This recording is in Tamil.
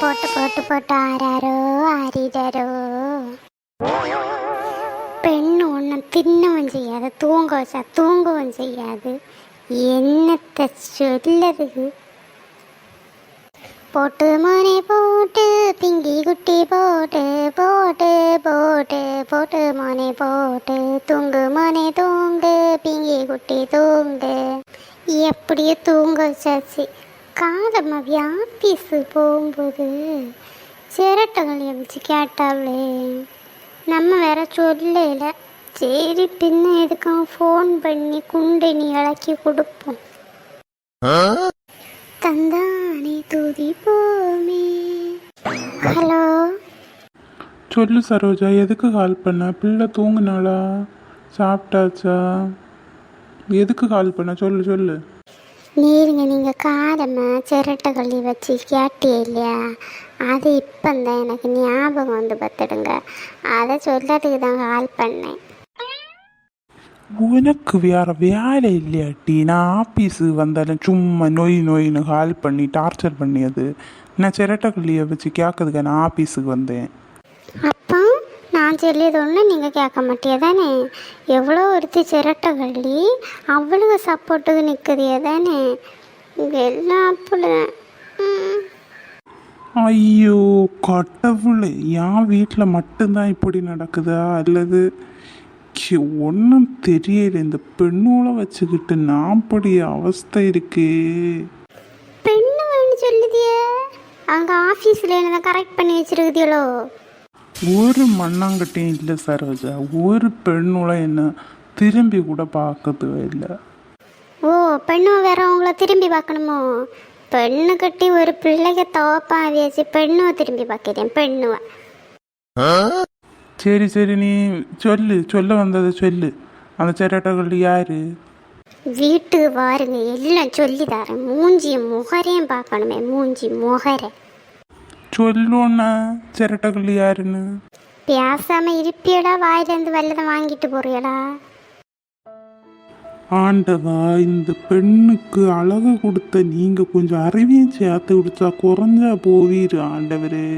போட்டு போட்டு போட்டு ஆறாரோ ஆறிடாரோ பெண்ணு ஒன்று தின்னவும் செய்யாது தூங்க வச்சா தூங்கவும் செய்யாது. என்னத்தை சொல்லதுக்கு போட்டு மோனே போட்டு திங்கி குட்டி போட்டு போட்டு போட்டு போட்டு மோனே போட்டு தூங்கு மோனே தூங்கு பிங்கி குட்டி தூங்கு. எப்படியோ தூங்க வச்சாச்சு காலம்மா ஆஃபீஸு போகும்போது சிரட்டைகளை வச்சு கேட்டாலே நம்ம வேற சொல்லல. சரி பின்ன எதுக்கும் ஃபோன் பண்ணி குண்டனி இலக்கி கொடுப்போம். தந்தானே தூதி போமே. ஹலோ? சொல்லு சரோஜா எதுக்கு கால் பண்ண? பிள்ளை தூங்குனாளா? சாப்பிட்டாச்சா? எதுக்கு கால் பண்ண? சொல்லு சொல்லு. நீருங்க நீங்கள் காரமாக சிரட்டை கொல்லி வச்சு கேட்டியே இல்லையா? அது இப்போ தான் எனக்கு ஞாபகம் வந்து பார்த்துடுங்க அதை சொல்லறதுக்கு தான் கால் பண்ணேன். உனக்கு வேற வேலை இல்லையாட்டி? நான் ஆஃபீஸு வந்தாலும் சும்மா நொய் நொயின்னு கால் பண்ணி டார்ச்சர் பண்ணியது. நான் சிரட்டைக்கல்லியை வச்சு கேட்கறதுக்கு நான் ஆஃபீஸுக்கு வந்தேன். நான் சொல்லியது ஒன்று நீங்கள் கேட்க மாட்டியா தானே எவ்வளோ ஒருத்தி சிரட்டை கள்ளி அவ்வளவு சப்போர்ட்டுக்கு நிற்குதியே தானே இங்கே எல்லாம் அப்படி. ஐயோ கடவுளே என் வீட்டில் மட்டும்தான் இப்படி நடக்குதா? அல்லது ஒன்றும் தெரியல. இந்த பெண்ணோட வச்சுக்கிட்டு நான் படி அவஸ்தை இருக்கே. பெண்ணு வேணும் சொல்லுதியே? அங்கே ஆஃபீஸில் என்ன கரெக்ட் பண்ணி வச்சிருக்குதியளோ ஒரு மண்ணாங்கட்டையும் இல்லை சரோஜா ஒரு பெண்ணோட என்ன திரும்பி கூட பார்க்கறது இல்லை. ஓ பெண்ணு வேற உங்களை திரும்பி பார்க்கணுமோ? பெண்ணு கட்டி ஒரு பிள்ளைக தோப்பா ஆவியாச்சு பெண்ணுவை திரும்பி பார்க்கிறேன் பெண்ணுவை. சரி சரி நீ சொல்லு சொல்ல வந்ததை சொல்லு. அந்த சிரட்டைகள் யாரு? வீட்டுக்கு வாருங்க எல்லாம் சொல்லி தரேன். மூஞ்சி முகரையும் பார்க்கணுமே மூஞ்சி முகரை. சொல்லுன்னா சிரட்டைகள் யாருன்னு பேசாம இருப்பியடா வாயிலேருந்து வெள்ளத்தை வாங்கிட்டு போறியடா ஆண்டவா இந்த பெண்ணுக்கு அழகு கொடுத்த நீங்க கொஞ்சம் அறிவியும் சேர்த்து கொடுத்தா குறைஞ்சா போவீரு ஆண்டவரே